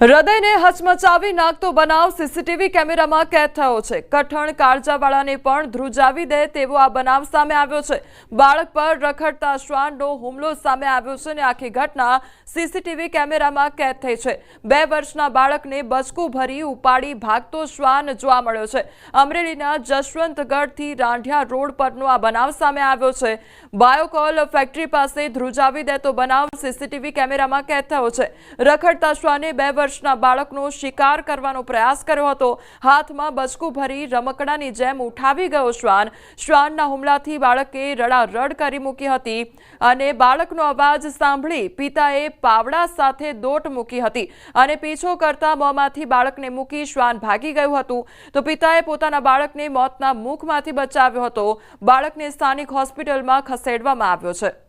હૃદયને હચમચાવી નાખતો બનાવ સીસીટીવી કેમેરામાં કેદ થયો છે. કઠણ કાળજાવાળાને પણ ધ્રુજાવી દે તેવો આ બનાવ સામે આવ્યો છે. બાળક પર રખડતા શ્વાનનો હુમલો સામે આવ્યો છે અને આખી ઘટના સીસીટીવી કેમેરામાં કેદ થઈ છે. બે વર્ષના બાળકને બચકું ભરી ઉપાડી ભાગતો શ્વાન જોવા મળ્યો છે. અમરેલીના જશવંતગઢથી રાંઢિયા રોડ પરનો આ બનાવ સામે આવ્યો છે. બાયોકોલ ફેક્ટરી પાસે ધ્રુજાવી દેતો બનાવ સીસીટીવી કેમેરામાં કેદ થયો છે. રખડતા શ્વાને બે વર્ષના બાળકનો શિકાર કરવાનો પ્રયાસ કર્યો હતો. હાથમાં બચકું ભરી રમકડાની જેમ ઉઠાવી ગયો શ્વાન. શ્વાનના હુમલાથી બાળકે રડારડ કરી મૂકી હતી અને બાળકનો અવાજ સાંભળી પિતાએ પાવડા સાથે દોટ મૂકી હતી અને પીછો કરતા મોંમાંથી બાળકને મૂકી શ્વાન ભાગી ગયું હતું. તો પિતાએ પોતાના બાળકને મોતના મુખમાંથી બચાવ્યો હતો. બાળકને સ્થાનિક હોસ્પિટલમાં ખસેડવામાં આવ્યો છે.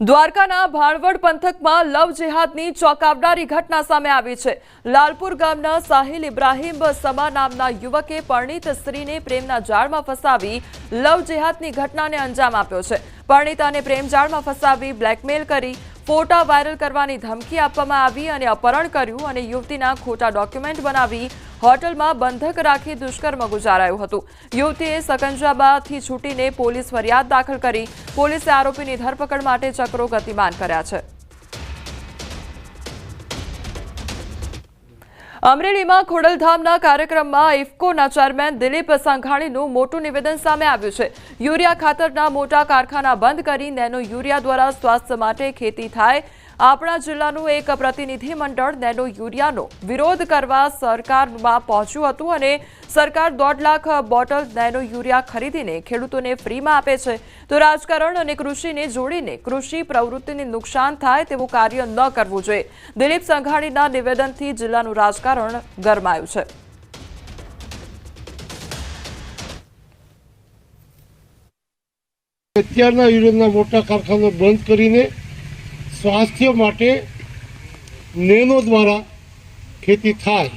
દ્વારકાના ભાણવડ પંથકમાં લવ જેહાદની ચોંકાવનારી ઘટના સામે આવી છે. લાલપુર ગામના સાહિલ ઇબ્રાહીમ સમા નામના યુવકે પરણિત સ્ત્રીને પ્રેમના જાળમાં ફસાવી લવ જેહાદની ઘટનાને અંજામ આપ્યો છે. પરણિતાને પ્રેમ જાળમાં ફસાવી બ્લેકમેલ કરી ફોટા વાયરલ કરવાની ધમકી આપવામાં આવી અને અપહરણ કર્યું અને યુવતીના ખોટા ડોક્યુમેન્ટ બનાવી હોટલમાં બંધક રાખી દુષ્કર્મ ગુજારાયું હતું. યુવતીએ સકંજાબાથી છૂટીને પોલીસ ફરિયાદ દાખલ કરી. પોલીસે આરોપીની ધરપકડ માટે ચક્રો ગતિમાન કર્યા છે. અમરેલીમાં ખોડલધામના કાર્યક્રમમાં ઇફકોના ચેરમેન દિલીપ સંઘાણીનું મોટું નિવેદન સામે આવ્યું છે. યુરિયા ખાતરના મોટા કારખાના બંધ કરી નેનો યુરિયા દ્વારા સ્વાસ્થ્ય માટે ખેતી થાય આપણા જિલ્લાનું એક પ્રતિનિધિ મંડળ નેનો યુરિયાનો વિરોધ કરવા સરકારમાં પહોંચ્યું હતું અને સરકાર દોઢ લાખ બોટલ નેનો યુરિયા ખરીદીને ખેડૂતોને ફ્રીમાં આપે છે. તો રાજકારણ અને કૃષિને જોડીને કૃષિ પ્રવૃત્તિને નુકસાન થાય તેવું કાર્ય ન કરવું જોઈએ. દિલીપ સંઘાણીના નિવેદનથી જિલ્લાનું રાજકારણ ગરમાયું છે. અત્યારના યુરિયાના મોટા કારખાના બંધ કરીને સ્વાસ્થ્ય માટે નેનો દ્વારા ખેતી થાય,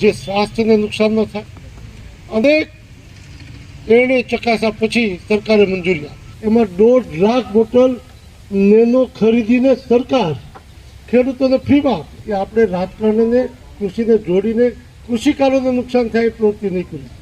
જે સ્વાસ્થ્યને નુકસાન ન થાય. અનેક એને ચકાસ્યા પછી સરકારે મંજૂરી આપી. એમાં દોઢ લાખ બોટલ નેનો ખરીદીને સરકાર ખેડૂતોને ફ્રીમાં આપે. કે આપણે રાજકારણને કૃષિને જોડીને કૃષિકારોને નુકસાન થાય એ પ્રવૃત્તિ નહીં કરી.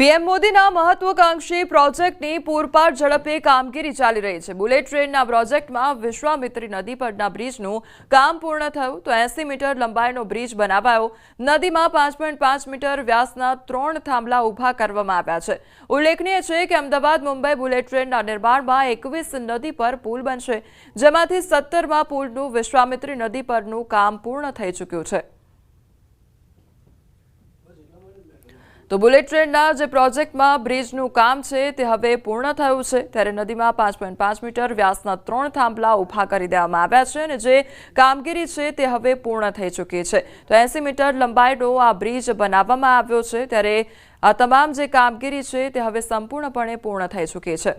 પીએમ મોદીના મહત્વકાંક્ષી પ્રોજેક્ટની પૂરપાટ ઝડપે કામગીરી ચાલી રહી છે. બુલેટ ટ્રેનના પ્રોજેક્ટમાં વિશ્વામિત્રી નદી પરના બ્રિજનું કામ પૂર્ણ થયું તો એસી મીટર લંબાઈનો બ્રિજ બનાવાયો. નદીમાં પાંચ મીટર વ્યાસના ત્રણ થાંભલા ઊભા કરવામાં આવ્યા છે. ઉલ્લેખનીય છે કે અમદાવાદ મુંબઈ બુલેટ ટ્રેનના નિર્માણમાં એકવીસ નદી પર પુલ બનશે, જેમાંથી સત્તરમાં પુલનું વિશ્વામિત્રી નદી પરનું કામ પૂર્ણ થઈ ચૂક્યું છે. તો બુલેટ ટ્રેનના જે પ્રોજેક્ટમાં બ્રિજનું કામ છે તે હવે પૂર્ણ થયું છે, ત્યારે નદીમાં પાંચ પોઈન્ટ પાંચ મીટર વ્યાસના ત્રણ થાંભલા ઊભા કરી દેવામાં આવ્યા છે અને જે કામગીરી છે તે હવે પૂર્ણ થઈ ચૂકી છે. તો એસી મીટર લંબાઈનો આ બ્રિજ બનાવવામાં આવ્યો છે, ત્યારે આ તમામ જે કામગીરી છે તે હવે સંપૂર્ણપણે પૂર્ણ થઈ ચૂકી છે.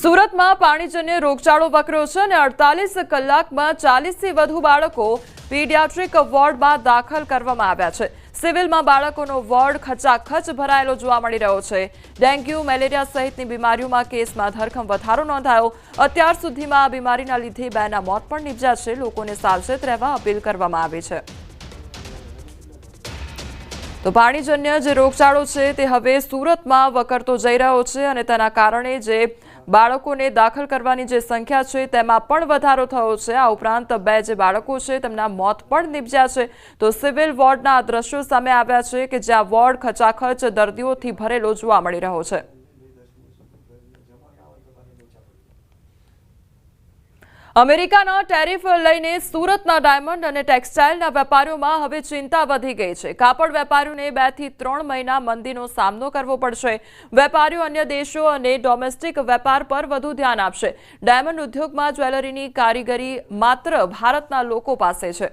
સુરતમાં પાણીજન્ય રોગચાળો વકર્યો છે અને અડતાલીસ કલાકમાં ચાલીસથી વધુ બાળકો પીડિયાટ્રિક વોર્ડમાં દાખલ કરવામાં આવ્યા છે. સિવિલમાં બાળકોનો વોર્ડ ખચાખચ ભરાયેલો જોવા મળી રહ્યો છે. ડેન્ગ્યુ, મેલેરિયા સહિતની બીમારીઓમાં કેસમાં ધરખમ વધારો નોંધાયો. અત્યાર સુધીમાં આ બીમારીના લીધે બેના મોત પણ નીપજ્યા છે. લોકોને સાવચેત રહેવા અપીલ કરવામાં આવી છે. તો પાણીજન્ય જે રોગચાળો છે તે હવે સુરતમાં વકરતો જઈ રહ્યો છે અને તેના કારણે જે બાળકોને દાખલ કરવાની જે સંખ્યા છે તેમાં પણ વધારો થયો છે. આ ઉપરાંત બે જે બાળકો છે તેમના મોત પણ નિપજ્યા છે. તો સિવિલ વોર્ડના દ્રશ્યો સામે આવ્યા છે કે જ્યાં વોર્ડ ખચાખચ દર્દીઓથી ભરેલો જોવા મળી રહ્યો છે. અમેરિકાના ટેરિફ લઈને સુરતના ડાયમંડ અને ટેક્સટાઇલના વેપારીઓમાં હવે ચિંતા વધી ગઈ છે. કાપડ વેપારીઓને બેથી ત્રણ મહિના મંદીનો સામનો કરવો પડશે. વેપારીઓ અન્ય દેશો અને ડોમેસ્ટિક વેપાર પર વધુ ધ્યાન આપશે. ડાયમંડ ઉદ્યોગમાં જ્વેલરીની કારીગરી માત્ર ભારતના લોકો પાસે છે.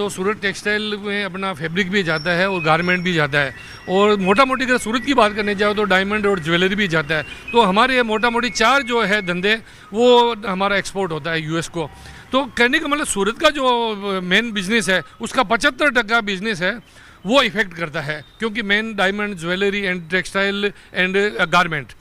तो सूरत टेक्सटाइल में अपना फैब्रिक भी जाता है और गारमेंट भी जाता है। और मोटा मोटी अगर सूरत की बात करने जाओ तो डायमंड और ज्वेलरी भी जाता है। तो हमारे मोटा मोटी चार जो है धंधे, वो हमारा एक्सपोर्ट होता है यूएस को। तो कहने का मतलब सूरत का जो मेन बिज़नेस है, उसका पचहत्तर टका बिज़नेस है, वो इफ़ेक्ट करता है। क्योंकि main diamond jewellery and textile and garment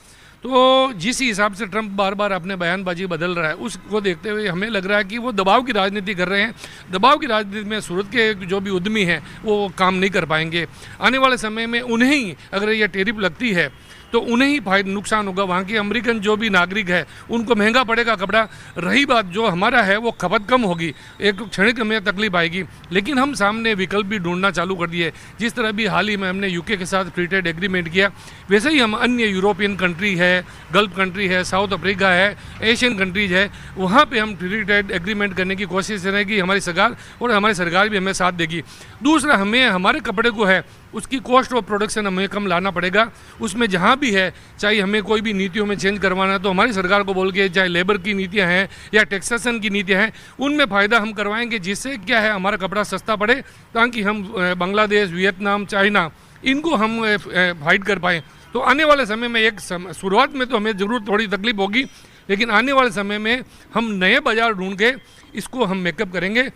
तो जिस हिसाब से ट्रंप बार बार अपने बयानबाजी बदल रहा है, उसको देखते हुए हमें लग रहा है कि वो दबाव की राजनीति कर रहे हैं। दबाव की राजनीति में सूरत के जो भी उद्यमी हैं, वो काम नहीं कर पाएँगे। आने वाले समय में उन्हें ही अगर यह टेरिप लगती है तो उन्हें ही फ़ायदा नुकसान होगा। वहाँ के अमेरिकन जो भी नागरिक है, उनको महँगा पड़ेगा कपड़ा। रही बात जो हमारा है, वो खपत कम होगी। एक क्षणिक में तकलीफ़ आएगी। लेकिन हम सामने विकल्प भी ढूंढना चालू कर दिए। जिस तरह भी हाल ही में हमने यूके के साथ फ्री ट्रेड एग्रीमेंट किया, वैसे ही हम अन्य यूरोपियन कंट्री है गल्फ कंट्री है साउथ अफ्रीका है एशियन कंट्रीज़ है, वहाँ पर हम फ्री ट्रेड एग्रीमेंट करने की कोशिश रहेगी हमारी सरकार और हमारी सरकार भी हमें साथ देगी। दूसरा, हमें, हमारे कपड़े को है उसकी कॉस्ट ऑफ़ प्रोडक्शन हमें कम लाना पड़ेगा। उसमें जहाँ भी है, चाहे हमें कोई भी नीतियों में चेंज करवाना है तो हमारी सरकार को बोल के चाहे लेबर की नीतियाँ हैं या टैक्सेशन की नीतियाँ हैं, उनमें फ़ायदा हम करवाएँगे जिससे क्या है, हमारा कपड़ा सस्ता पड़े, ताकि हम बांग्लादेश, वियतनाम, चाइना, इनको हम फाइट कर पाएँ। तो आने वाले समय में एक शुरुआत में तो हमें ज़रूर थोड़ी तकलीफ़ होगी, लेकिन आने वाले समय में हम नए बाज़ार ढूंढ के इसको हम मेकअप करेंगे।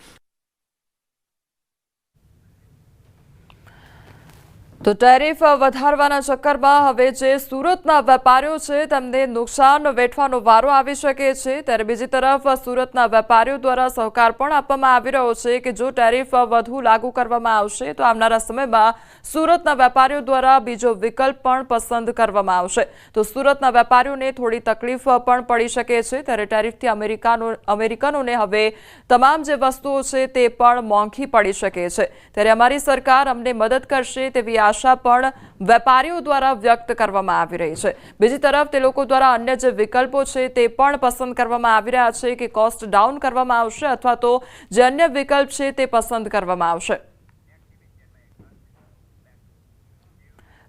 તો ટેરિફ વધારવાના ચક્કરમાં હવે જે સુરતના વેપારીઓ છે, તેમને નુકસાન વેઠવાનો વારો આવી શકે છે. ત્યારે બીજી તરફ સુરતના વેપારીઓ દ્વારા સહકાર પણ આપવામાં આવી રહ્યો છે કે જો ટેરિફ વધુ લાગુ કરવામાં આવશે, તો આવનારા સમયમાં સુરતના વેપારીઓ દ્વારા બીજો વિકલ્પ પણ પસંદ કરવામાં આવશે. તો સુરતના વેપારીઓને થોડી તકલીફ પણ પડી શકે છે. ત્યારે ટેરિફથી અમેરિકાનો, અમેરિકનોને હવે તમામ જે વસ્તુઓ છે, તે પણ મોંઘી પડી શકે છે. ત્યારે અમારી સરકાર અમને મદદ કરશે તેવી આશા પણ વેપારીઓ દ્વારા વ્યક્ત કરવામાં આવી રહી છે. બીજી તરફ તે લોકો દ્વારા અન્ય જે વિકલ્પો છે તે પણ પસંદ કરવામાં આવી રહ્યા છે કે કોસ્ટ ડાઉન કરવામાં આવશે અથવા તો જે અન્ય વિકલ્પ છે તે પસંદ કરવામાં આવશે.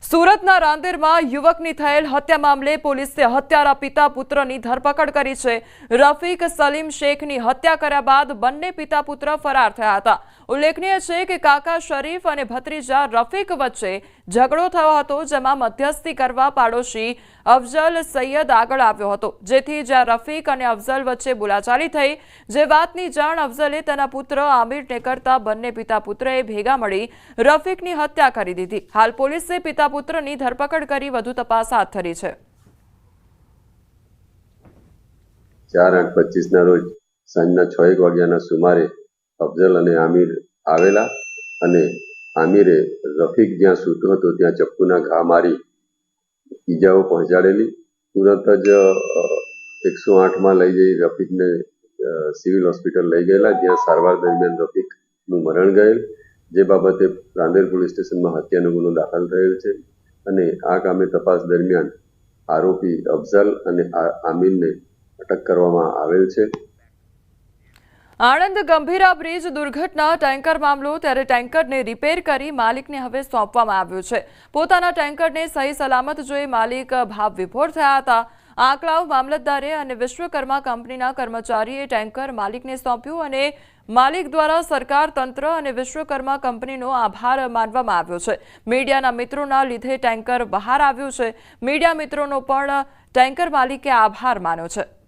સુરતના રાંદેરમાં યુવકની થયેલ હત્યા મામલે પોલીસે હત્યારા પિતા પુત્રની ધરપકડ કરી છે. રફીક સલીમ શેખની હત્યા કર્યા બાદ બંને પિતા પુત્ર ફરાર થયા હતા. ઉલ્લેખનીય છે કે કાકા શરીફ અને ભત્રીજા રફીક વચ્ચે ઝઘડો થયો હતો, જેમાં મધ્યસ્થી કરવા પાડોશી અફઝલ સૈયદ આગળ આવ્યો હતો. જેથી જ્યાં રફીક અને અફઝલ વચ્ચે બોલાચાલી થઈ, જે વાતની જાણ અફઝલે તેના પુત્ર આમિરને કરતા બંને પિતા પુત્રએ ભેગા મળી રફીકની હત્યા કરી દીધી. હાલ પોલીસે પિતા પુત્રની ધરપકડ કરી વધુ તપાસ હાથ ધરી છે. ચાર આઠ પચીસના રોજ સાંજના છ એક વાગ્યાના સુમારે અફઝલ અને આમિર આવેલા અને આમિરે રફીક જ્યાં સૂતો હતો, ત્યાં ચપ્પુના ઘા મારી, ઈજાઓ પહોંચાડેલી. તુરંત જ એકસો આઠમાં લઈ જઈ રફીકને સિવિલ હોસ્પિટલ લઈ ગયેલા, જ્યાં સારવાર દરમિયાન રફીકનું મરણ ગયેલ. જે બાબતે રાંદેર પોલીસ સ્ટેશનમાં હત્યાનો ગુનો દાખલ થયેલ છે અને આ કામે તપાસ દરમિયાન આરોપી અફઝલ અને આમિરને અટક કરવામાં આવેલ છે. આણંદ ગંભીરા બ્રિજ દુર્ઘટના, ટેન્કર મામલો, ત્યારે ટેન્કરને રિપેર કરી માલિકને હવે સોંપવામાં આવ્યું છે. પોતાના ટેન્કરને સહી સલામત જોઈ માલિક ભાવ વિભોર થયા હતા. આંકડાઓ મામલતદારે અને વિશ્વકર્મા કંપનીના કર્મચારીએ ટેન્કર માલિકને સોંપ્યું અને માલિક દ્વારા સરકાર, તંત્ર અને વિશ્વકર્મા કંપનીનો આભાર માનવામાં આવ્યો છે. મીડિયાના મિત્રોના લીધે ટેન્કર બહાર આવ્યું છે. મીડિયા મિત્રોનો પણ ટેન્કર માલિકે આભાર માન્યો છે.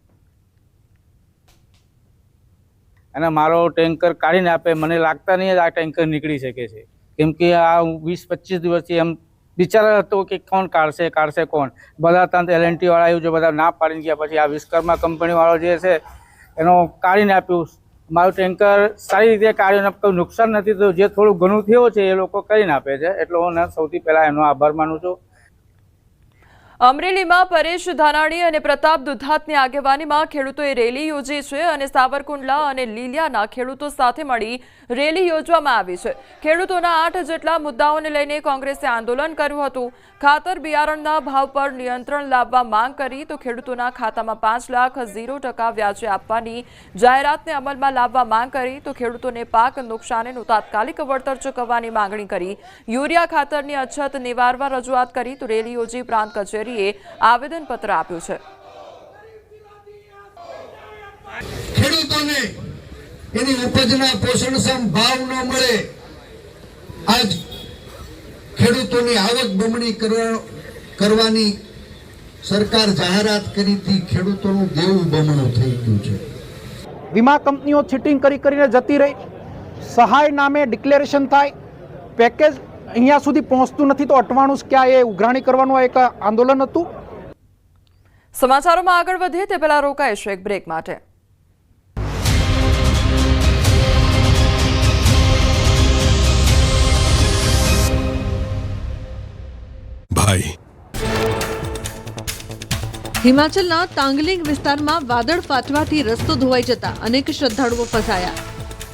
અને મારો ટેન્કર કાઢીને આપે. મને લાગતા નહીં આ ટેન્કર નીકળી શકે છે. કેમ કે આ વીસ, પચીસ દિવસથી એમ વિચાર હતો કે કોણ કાઢશે કાઢશે કોણ? બધા ત્યાં એલએનટી વાળા આવ્યું છે બધા ના પાડીને ગયા. પછી આ વિશ્વકર્મા કંપનીવાળો જે છે, એનો કાઢીને આપ્યું. મારું ટેન્કર સારી રીતે કાઢ્યું કોઈ નુકસાન નથી થયું. જે થોડું ઘણું થયું છે એ લોકો કરીને આપે છે. એટલે હું સૌથી પહેલાં એનો આભાર માનું છું. અમરેલીમાં પરેશ ધાનાણી અને પ્રતાપ દુધાતની આગેવાનીમાં ખેડૂતોએ રેલી યોજી છે અને સાવરકુંડલા અને લીલિયાના ખેડૂતો સાથે મળી રેલી યોજવામાં આવી છે. ખેડૂતોના આઠ જેટલા મુદ્દાઓને લઈને કોંગ્રેસે આંદોલન કર્યું હતું. ખાતર બિયારણના ભાવ પર નિયંત્રણ લાવવા માંગ કરી તો ખેડૂતોના ખાતામાં પાંચ લાખ ઝીરો ટકા વ્યાજે આપવાની જાહેરાતને અમલમાં લાવવા માંગ કરી તો ખેડૂતોને પાક નુકસાનીનું તાત્કાલિક વળતર ચૂકવવાની માંગણી કરી. યુરિયા ખાતરની અછત નિવારવા રજૂઆત કરી તો રેલી યોજી પ્રાંત કચેરીએ આવેદનપત્ર આપ્યું છે. ખેડૂતોને એની ઉપજના પોષણક્ષમ ભાવ ન મળે આજ ખેડૂતોની આવક બમણી કરવાની સરકાર જાહેરાત કરી હતી ખેડૂતોનું દેવું બમણું થઈ ગયું છે. વીમા કંપનીઓ ચીટિંગ કરી કરીને જતી રહી. સહાય નામે ડિક્લેરેશન થાય. પેકેજ અહીંયા સુધી પહોંચતું નથી તો અટવાણું ક્યાં એ ઉઘરાણી કરવાનું એક આંદોલન હતું? સમાચારોમાં આગળ વધીએ તે પહેલા રોકાઈશું એક બ્રેક માટે. ભાઈ. હિમાચલના તાંગલિંગ વિસ્તારમાં વાદળ ફાટવાથી રસ્તો ધોવાઈ જતા અનેક શ્રદ્ધાળુઓ ફસાયા.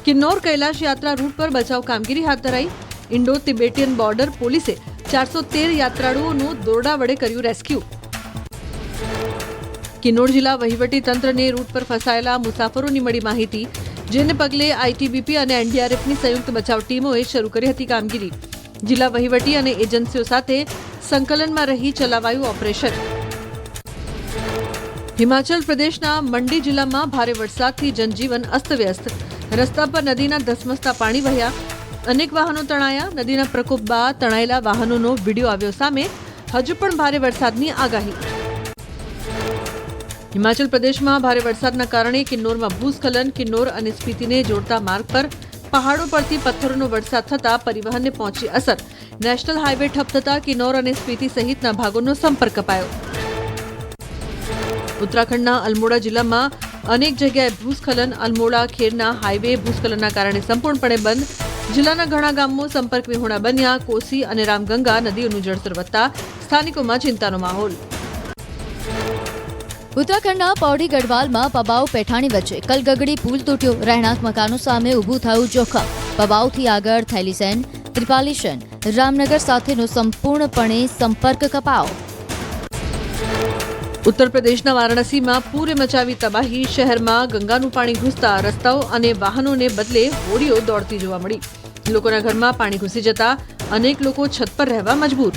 કિન્નોર કૈલાશ યાત્રા રૂટ પર બચાવ કામગીરી હાથ ધરાઈ ઇન્ડો તિબેટિયન બોર્ડર પોલીસે ચારસો તેર યાત્રાળુઓનું દોરડા વડે કર્યું રેસ્ક્યુ. કિન્નોર જિલ્લા વહીવટી તંત્રને રૂટ પર ફસાયેલા મુસાફરોની મળી માહિતી, જેને પગલે આઈટીબીપી અને એનડીઆરએફની સંયુક્ત બચાવ ટીમોએ શરૂ કરી હતી કામગીરી. જિલ્લા વહીવટી અને એજન્સીઓ સાથે સંકલનમાં રહી ચલાવાયું ઓપરેશન. હિમાચલ પ્રદેશના મંડી જિલ્લામાં ભારે વરસાદથી જનજીવન અસ્તવ્યસ્ત. રસ્તા પર નદીના ધસમસતા પાણી વહ્યા અનેક વાહનો તણાયા. નદીના પ્રકોપ બાદ તણાયેલા વાહનોનો વીડિયો આવ્યો સામે. હજુ પણ ભારે વરસાદની આગાહી. હિમાચલ પ્રદેશમાં ભારે વરસાદના કારણે કિન્નોરમાં ભૂસ્ખલન, કિન્નોર અને સ્પીતિને જોડતા માર્ગ પર પહાડો પરથી પથ્થરોનો વરસાદ થતાં પરિવહનને પહોંચી અસર. નેશનલ હાઈવે ઠપ થતા કિન્નોર અને સ્પીતિ સહિતના ભાગોનો સંપર્ક કપાયો ઉત્તરાખંડના અલ્મોડા જિલ્લામાં અનેક જગ્યાએ ભૂસ્ખલન, અલ્મોડા, ખેરના હાઈવે ભૂસ્ખલનના કારણે સંપૂર્ણપણે બંધ. જિલ્લાના ઘણા ગામો સંપર્ક વિહોણા બન્યા. કોસી અને રામગંગા નદીઓનું જળસ્તર વધતા સ્થાનિકોમાં ચિંતાનો માહોલ. ઉત્તરાખંડના પૌડી ગઢવાલમાં પબાઉ પેઠાણી વચ્ચે કલગગડી પુલ તૂટ્યો. રહેણાંક મકાનો સામે ઊભું થયું જોખમ. પબાઉથી આગળ થેલીસેન, ત્રિપાલીસેન, રામનગર સાથેનો સંપૂર્ણપણે સંપર્ક કપાયો ઉત્તર પ્રદેશના વારાણસીમાં પૂરે મચાવી તબાહી, શહેરમાં ગંગાનું પાણી ઘૂસતા રસ્તાઓ અને વાહનોને બદલે હોડીઓ દોડતી જોવા મળી. લોકોના ઘરમાં પાણી ઘૂસી જતા અનેક લોકો છત પર રહેવા મજબૂર.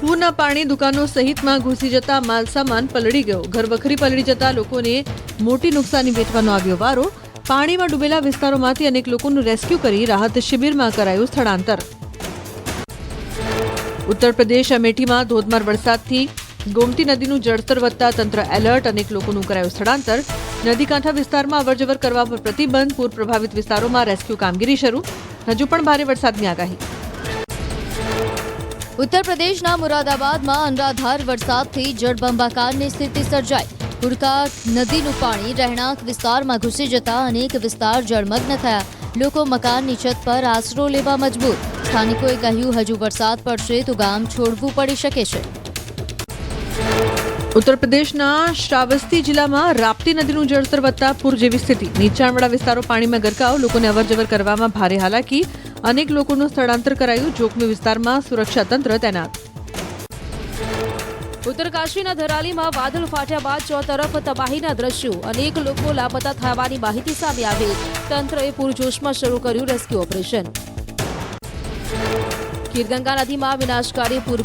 પૂરના પાણી દુકાનો સહિતમાં ઘૂસી જતા માલસામાન પલળી ગયો. ઘરવખરી પલળી જતા લોકોને મોટી નુકસાની વેઠવાનો આવ્યો વારો. પાણીમાં ડૂબેલા વિસ્તારોમાંથી અનેક લોકોનું રેસ્ક્યુ કરી રાહત શિબિરમાં કરાયું સ્થળાંતર. ઉત્તર પ્રદેશ અમેઠીમાં ધોધમાર વરસાદથી ગોમતી નદીનું જળસ્તર વધતા તંત્ર એલર્ટ, અનેક લોકોનું કરાયું સ્થળાંતર. નદીકાંઠા વિસ્તારમાં અવરજવર કરવા પર પ્રતિબંધ, પૂર પ્રભાવિત વિસ્તારોમાં રેસ્ક્યુ કામગીરી શરૂ. હજુ પણ ભારે વરસાદની આગાહી. ઉત્તર પ્રદેશના મુરાદાબાદમાં અનરાધાર વરસાદથી જળબંબાકારની સ્થિતિ સર્જાઈ. પુરકા નદીનું પાણી રહેણાંક વિસ્તારમાં ઘૂસી જતા અનેક વિસ્તાર જળમગ્ન થયા. લોકો મકાનની છત પર આશરો લેવા મજબૂર. સ્થાનિકોએ કહ્યું, હજુ વરસાદ પડશે તો ગામ છોડવું પડી શકે છે. ઉત્તર પ્રદેશના શ્રાવસ્તી જિલ્લામાં રાપ્તી નદીનું જળસ્તર વધતા પૂર જેવી સ્થિતિ. નીચાણવાળા વિસ્તારો પાણીમાં ગરકાવ, લોકોને અવરજવર કરવામાં ભારે હાલાકી, અનેક લોકોનું સ્થળાંતર કરાયું જોખમી વિસ્તારમાં સુરક્ષા તંત્ર તૈનાત. ઉત્તરકાશીના ધરાલીમાં વાદળ ફાટ્યા બાદ ચોતરફ તબાહીના દ્રશ્યો. અનેક લોકો લાપતા થવાની માહિતી સામે આવી. તંત્રએ પૂરજોશમાં શરૂ કર્યું રેસ્ક્યુ ઓપરેશન. કીરગંગા નદીમાં વિનાશકારી પૂર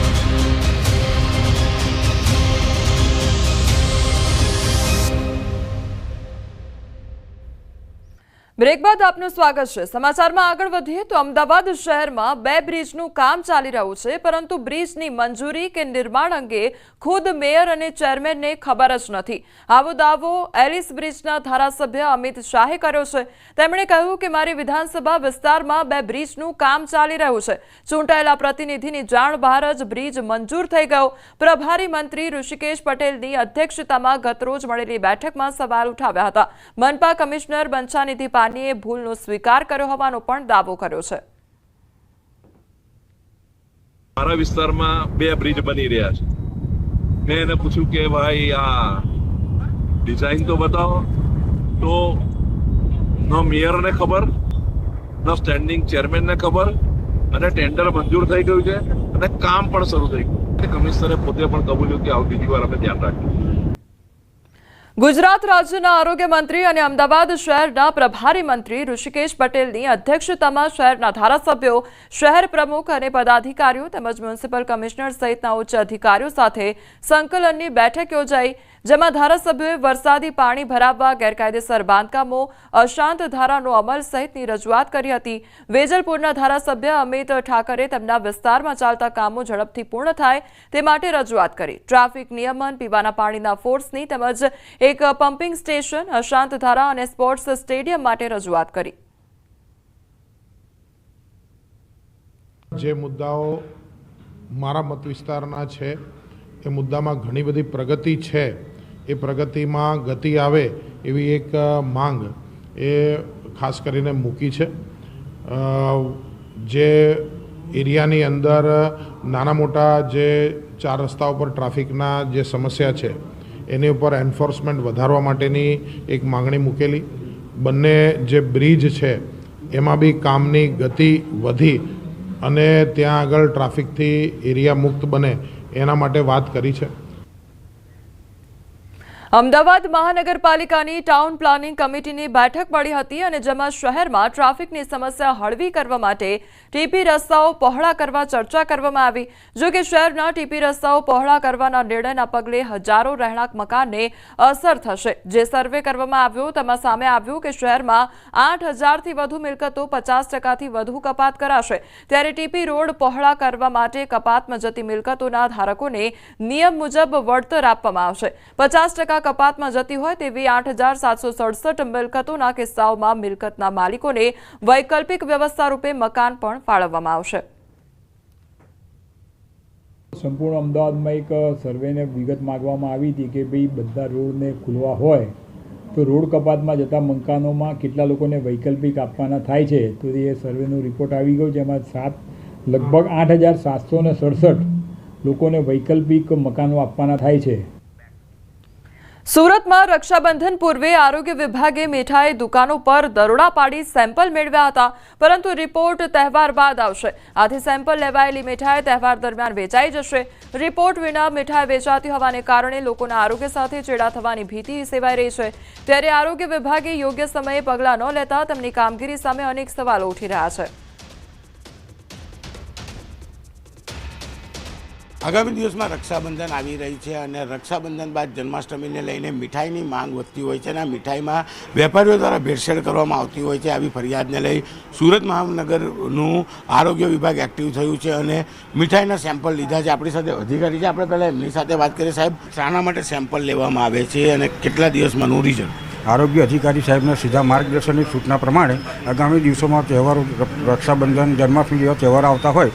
બ્રેક બાદ આપનું સ્વાગત છે. સમાચારમાં આગળ વધીએ તો અમદાવાદ શહેરમાં બે બ્રિજનું કામ ચાલી રહ્યું છે, પરંતુ બ્રિજની મંજૂરી કે નિર્માણ અંગે ખુદ મેયર અને ચેરમેનને ખબર જ નથી. આવો દાવો એલિસ બ્રિજના ધારાસભ્ય અમિત શાહે કર્યો છે. તેમણે કહ્યું કે મારી વિધાનસભા વિસ્તારમાં બે બ્રિજનું કામ ચાલી રહ્યું છે. ચૂંટાયેલા પ્રતિનિધિની જાણ બહાર જ બ્રિજ મંજૂર થઈ ગયો. પ્રભારી મંત્રી ઋષિકેશ પટેલની અધ્યક્ષતામાં ગતરોજ મળેલી બેઠકમાં સવાલ ઉઠાવ્યા હતા. મનપા કમિશનર બંછાનિધિ પાનીએ ભૂલનો સ્વીકાર કર્યો હોવાનો પણ દાવો કર્યો છે. મારા વિસ્તારમાં બે બ્રિજ બની રહ્યા છે. મેં એને પૂછ્યું કે, ભાઈ, આ ડિઝાઇન તો બતાવો. તો ન મેયરને ખબર, ન સ્ટેન્ડિંગ ચેરમેનને ખબર, અને ટેન્ડર મંજૂર થઈ ગયું છે, અને કામ પણ શરૂ થઈ ગયું કમિશનરે પોતે પણ કબૂલ્યું કે આવું બીજી વાર અમે ધ્યાન રાખીશું ગુજરાત રાજ્યના આરોગ્ય મંત્રી અને અમદાવાદ શહેરના પ્રભારી મંત્રી ઋષિકેશ પટેલની અધ્યક્ષતામાં શહેરના ધારાસભ્યો, શહેર પ્રમુખ અને પદાધિકારીઓ તેમજ મ્યુનિસિપલ કમિશનર સહિતના ઉચ્ચ અધિકારીઓ સાથે સંકલનની બેઠક યોજાઈ. જેમાં ધારાસભ્યોએ વરસાદી પાણી ભરાવવા, ગેરકાયદેસર બાંધકામો, અશાંત ધારાનો અમલ સહિતની રજૂઆત કરી હતી. વેજલપુરના ધારાસભ્ય અમિત ઠાકરે તેમના વિસ્તારમાં ચાલતા કામો ઝડપથી પૂર્ણ થાય તે માટે રજૂઆત કરી. ટ્રાફિક નિયમન, પીવાના પાણીના ફોર્સની તેમજ એક પમ્પિંગ સ્ટેશન, અશાંત ધારા અને સ્પોર્ટ્સ સ્ટેડિયમ માટે રજૂઆત કરી. જે મુદ્દાઓ મારા મત વિસ્તારના છે, એ મુદ્દામાં ઘણી બધી પ્રગતિ છે. એ પ્રગતિમાં ગતિ આવે એવી એક માંગ એ ખાસ કરીને મૂકી છે. જે એરિયાની અંદર નાના મોટા જે ચાર રસ્તા ઉપર ટ્રાફિકના જે સમસ્યા છે, એની ઉપર એન્ફોર્સમેન્ટ વધારવા માટેની એક માંગણી મૂકેલી. બંને જે બ્રિજ છે, એમાં બી કામની ગતિ વધી અને ત્યાં આગળ ટ્રાફિકથી એરિયા મુક્ત બને એના માટે વાત કરી છે. અમદાવાદ મહાનગરપાલિકાની ટાઉન પ્લાનિંગ કમિટીની બેઠક મળી હતી અને જેમાં શહેરમાં ટ્રાફિકની સમસ્યા હળવી કરવા માટે ટીપી રસ્તાઓ પહોળા કરવા ચર્ચા કરવામાં આવી. જો કે શહેરના ટીપી રસ્તાઓ પહોળા કરવાના નિર્ણયના પગલે હજારો રહેણાંક મકાનને અસર થશે. જે સર્વે કરવામાં આવ્યો તેમાં સામે આવ્યું કે શહેરમાં આઠ હજારથી વધુ મિલકતો પચાસ ટકાથી વધુ કપાત કરાશે. ત્યારે ટીપી રોડ પહોળા કરવા માટે કપાતમાં જતી મિલકતોના ધારકોને નિયમ મુજબ વળતર આપવામાં આવશે. પચાસ ટકા કપાતમાં જતી હોય તેવી આઠ મિલકતોના કિસ્સાઓમાં મિલકતના માલિકોને વૈકલ્પિક વ્યવસ્થા રૂપે મકાન પણ ફાળવવામાં આવશે. સંપૂર્ણ અમદાવાદમાં એક સર્વેને વિગત માગવામાં આવી હતી કે ભાઈ બધા રોડને ખુલવા હોય, તો રોડ કપાતમાં જતા મકાનોમાં કેટલા લોકોને વૈકલ્પિક આપવાના થાય છે? તો એ સર્વેનો રિપોર્ટ આવી ગયો, જેમાં સાત, લગભગ આઠ હજાર સાતસો ને સડસઠ લોકોને વૈકલ્પિક મકાનો આપવાના થાય છે. સુરતમાં રક્ષાબંધન પૂર્વે આરોગ્ય વિભાગે મીઠાઈ દુકાનો પર દરોડા પાડી સેમ્પલ મેળવ્યા હતા, પરંતુ રિપોર્ટ તહેવાર બાદ આવશે. આથી સેમ્પલ લેવાયેલી મીઠાઈ તહેવાર દરમિયાન વેચાઈ જશે. રિપોર્ટ વિના મીઠાઈ વેચાતી હોવાને કારણે લોકોના આરોગ્ય સાથે ચેડા થવાની ભીતિ સેવાઈ રહી છે. ત્યારે આરોગ્ય વિભાગે યોગ્ય સમયે પગલાં ન લેતા તેમની કામગીરી સામે અનેક સવાલો ઉઠી રહ્યા છે. આગામી દિવસમાં રક્ષાબંધન આવી રહી છે અને રક્ષાબંધન બાદ જન્માષ્ટમીને લઈને મીઠાઈની માંગ વધતી હોય છે અને આ મીઠાઈમાં વેપારીઓ દ્વારા ભેળસેળ કરવામાં આવતી હોય છે. આવી ફરિયાદને લઈ સુરત મહાનગરનું આરોગ્ય વિભાગ એક્ટિવ થયું છે અને મીઠાઈના સેમ્પલ લીધા છે. આપણી સાથે અધિકારી છે. આપણે પહેલાં એમની સાથે વાત કરીએ. સાહેબ, શાના માટે સેમ્પલ લેવામાં આવે છે અને કેટલા દિવસમાં નું રિઝલ્ટ આરોગ્ય અધિકારી સાહેબના સીધા માર્ગદર્શનની સૂચના પ્રમાણે આગામી દિવસોમાં તહેવારો, રક્ષાબંધન, જન્માષ્ટમી જેવા તહેવારો આવતા હોય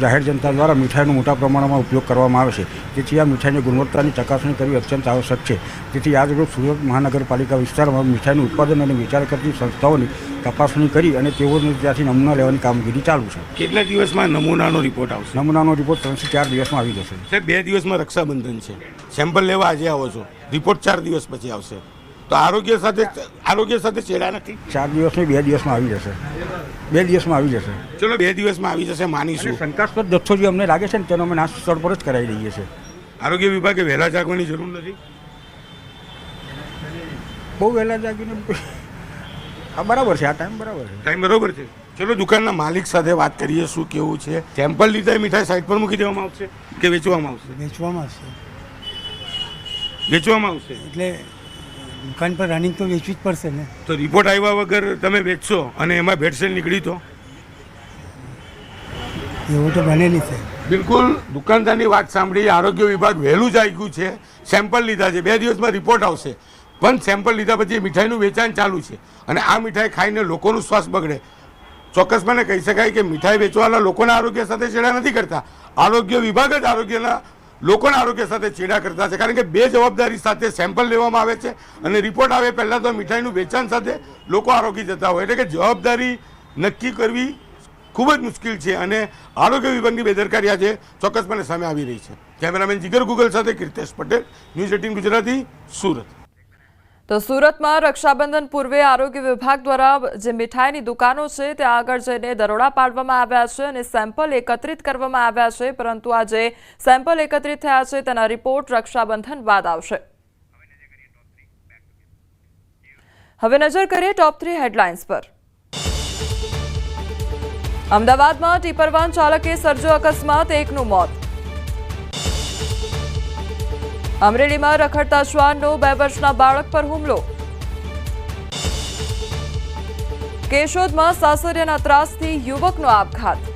જાહેર જનતા દ્વારા મીઠાઈનો મોટા પ્રમાણમાં ઉપયોગ કરવામાં આવે છે. તેથી આ મીઠાઈની ગુણવત્તાની ચકાસણી કરવી અત્યંત આવશ્યક છે. તેથી આજરોજ સુરત મહાનગરપાલિકા વિસ્તારમાં મીઠાઈનું ઉત્પાદન અને વેચાણ કરતી સંસ્થાઓની તપાસણી કરી અને તેઓને ત્યાંથી નમૂના લેવાની કામગીરી ચાલુ છે. કેટલા દિવસમાં નમૂનાનો રિપોર્ટ આવશે? નમૂનાનો રિપોર્ટ ત્રણથી ચાર દિવસમાં આવી જશે. બે દિવસમાં રક્ષાબંધન છે. સેમ્પલ લેવા આજે આવો છો. રિપોર્ટ ચાર દિવસ પછી આવશે. તો આરોગ્ય સાથે આરોગ્ય સાથે ચેડા નથી? ચાર દિવસની બે દિવસમાં આવી જશે. બે દિવસમાં આવી જશે. ચલો બે દિવસમાં આવી જશે માનીશું. શંકાસ્પદ જથ્થો જે અમને લાગે છે ને તેનો અમે નાશ સ્થળ પર જ કરાવી દઈએ છીએ. આરોગ્ય વિભાગે વહેલા જાગવાની જરૂર નથી? બહુ વહેલા જાગીને હા બરાબર છે આ ટાઈમ બરાબર છે. ટાઈમ બરાબર છે. ચલો દુકાનના માલિક સાથે વાત કરીએ શું કેવું છે? સેમ્પલ લીધા મીઠાઈ સાઈડ પર મૂકી દેવામાં આવશે કે વેચવામાં આવશે? વેચવામાં આવશે. વેચવામાં આવશે. એટલે દુકાન પર રનિંગ તો વેચવી જ પડશે ને. તો રિપોર્ટ આવ્યા વગર તમે વેચશો અને એમાં ભેળસેળ નીકળી તો? એવું તો બને નહીં સાહેબ બિલકુલ દુકાનદારની વાત સાંભળી આરોગ્ય વિભાગ વહેલું જ જાગ્યું છે સેમ્પલ લીધા છે. બે દિવસમાં રિપોર્ટ આવશે. પણ સેમ્પલ લીધા પછી એ મીઠાઈનું વેચાણ ચાલુ છે. અને આ મીઠાઈ ખાઈને લોકોનું શ્વાસ બગડે. ચોક્કસપણે કહી શકાય કે મીઠાઈ વેચવાના લોકોના આરોગ્ય સાથે છેડા નથી કરતા. આરોગ્ય વિભાગ જ આરોગ્યના લોકોના આરોગ્ય સાથે ચેડા કરતા છે. કારણ કે બે જવાબદારી સાથે સેમ્પલ લેવામાં આવે છે અને રિપોર્ટ આવે પહેલાં તો મીઠાઈનું વેચાણ સાથે લોકો આરોગી જતા હોય. એટલે કે જવાબદારી નક્કી કરવી ખૂબ જ મુશ્કેલ છે અને આરોગ્ય વિભાગની બેદરકારી આજે ચોક્કસપણે સામે આવી રહી છે. કેમેરામેન જીગર ગુગલ સાથે કીર્તેશ પટેલ, ન્યૂઝ એટીન ગુજરાતી, સુરત. તો સુરતમાં રક્ષાબંધન પૂર્વે આરોગ્ય વિભાગ દ્વારા જે મીઠાઈની દુકાનો છે, ત્યાં આગળ જઈને દરોડા પાડવામાં આવ્યા છે અને સેમ્પલ એકત્રિત કરવામાં આવ્યા છે. પરંતુ આ જે સેમ્પલ એકત્રિત થયા છે, તેના રિપોર્ટ રક્ષાબંધન બાદ આવશે. હવે નજર કરીએ ટોપ થ્રી હેડલાઇન્સ પર. અમદાવાદમાં ટીપર વાન ચાલકે સર્જો અકસ્માત, એકનું મોત. અમરેલીમાં રખડતા શ્વાનનો બે વર્ષના બાળક પર હુમલો. કેશોદમાં સાસરિયાના ત્રાસથી યુવકનો આપઘાત.